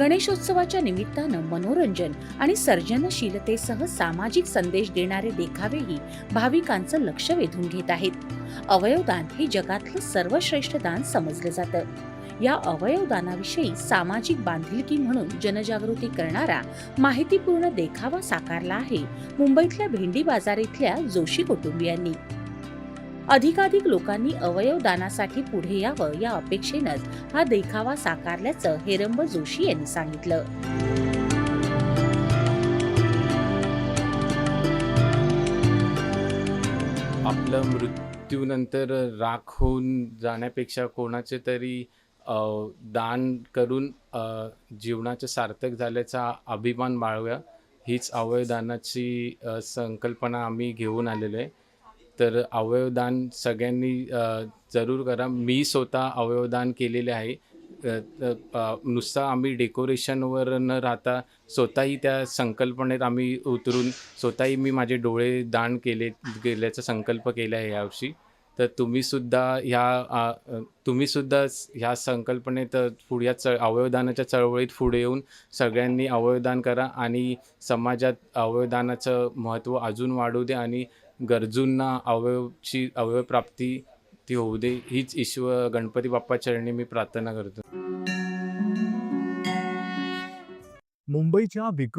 गणेशोत्सवाच्या निमित्तानं मनोरंजन आणि सर्जनशीलतेसह सामाजिक संदेश देणारे देखावेही भाविकांचं लक्ष वेधून घेत आहेत. अवयवदान हे जगातलं सर्वश्रेष्ठ दान समजलं जातं. या अवयवदानाविषयी सामाजिक बांधिलकी म्हणून जनजागृती करणारा माहितीपूर्ण देखावा साकारला आहे मुंबईतल्या भेंडी बाजार इथल्या जोशी कुटुंबियांनी. अधिकाधिक लोकांनी अवयव दानासाठी पुढे यावं या अपेक्षेनंच हा देखावा साकारल्याचं हेरंब जोशी यांनी सांगितलं. आपलं मृत्यूनंतर राख होऊन जाण्यापेक्षा कोणाचे तरी दान करून जीवनाचे जीवनाचं सार्थक झाल्याचा अभिमान बाळगा हीच अवयवदानाची संकल्पना आम्ही घेऊन आलेलो आहे. तर अवयवदान सगळ्यांनी जरूर करा. मी स्वतः अवयवदान केलेले आहे. अ, नुसतं आम्ही डेकोरेशनवर न राहता स्वतःही त्या संकल्पनेत आम्ही उतरून स्वतःही मी माझे डोळे दान केले गेल्याचा संकल्प केला आहे यावर्षी. तर तुम्हीसुद्धा ह्या तुम्हीसुद्धा ह्या संकल्पनेत पुढ्या च अवयवदानाच्या चळवळीत पुढे येऊन सगळ्यांनी अवयवदान करा आणि समाजात अवयवदानाचं महत्त्व अजून वाढू दे आणि गरजूंना अवयवची अवयवप्राप्ती ती होऊ दे हीच ईश्वर गणपती बाप्पा चरणी मी प्रार्थना करतो. मुंबईच्या